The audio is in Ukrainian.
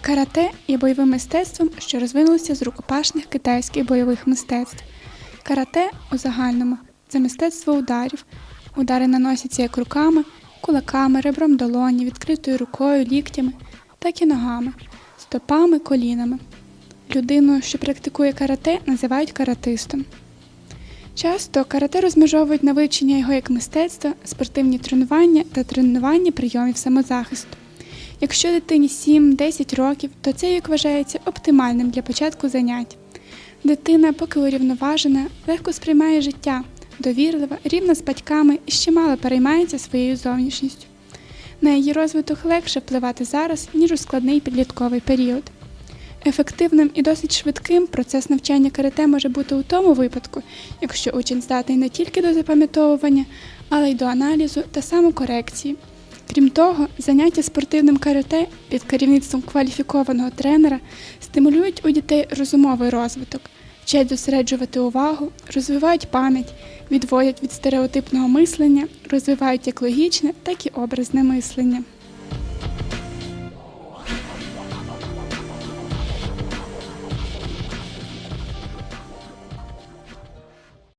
Карате є бойовим мистецтвом, що розвинулося з рукопашних китайських бойових мистецтв. Карате у загальному це мистецтво ударів. Удари наносяться як руками, кулаками, ребром долоні, відкритою рукою, ліктями, так і ногами, стопами, колінами. Людину, що практикує карате, називають каратистом. Часто карате розмежовують на вивчення його як мистецтва, спортивні тренування та тренування прийомів самозахисту. Якщо дитині 7-10 років, то цей вік вважається оптимальним для початку занять. Дитина, поки урівноважена, легко сприймає життя, довірлива, рівна з батьками і ще мало переймається своєю зовнішністю. На її розвиток легше впливати зараз, ніж у складний підлітковий період. Ефективним і досить швидким процес навчання карате може бути у тому випадку, якщо учень здатний не тільки до запам'ятовування, але й до аналізу та самокорекції. Крім того, заняття спортивним карате під керівництвом кваліфікованого тренера стимулюють у дітей розумовий розвиток, вчать зосереджувати увагу, розвивають пам'ять, відводять від стереотипного мислення, розвивають як логічне, так і образне мислення.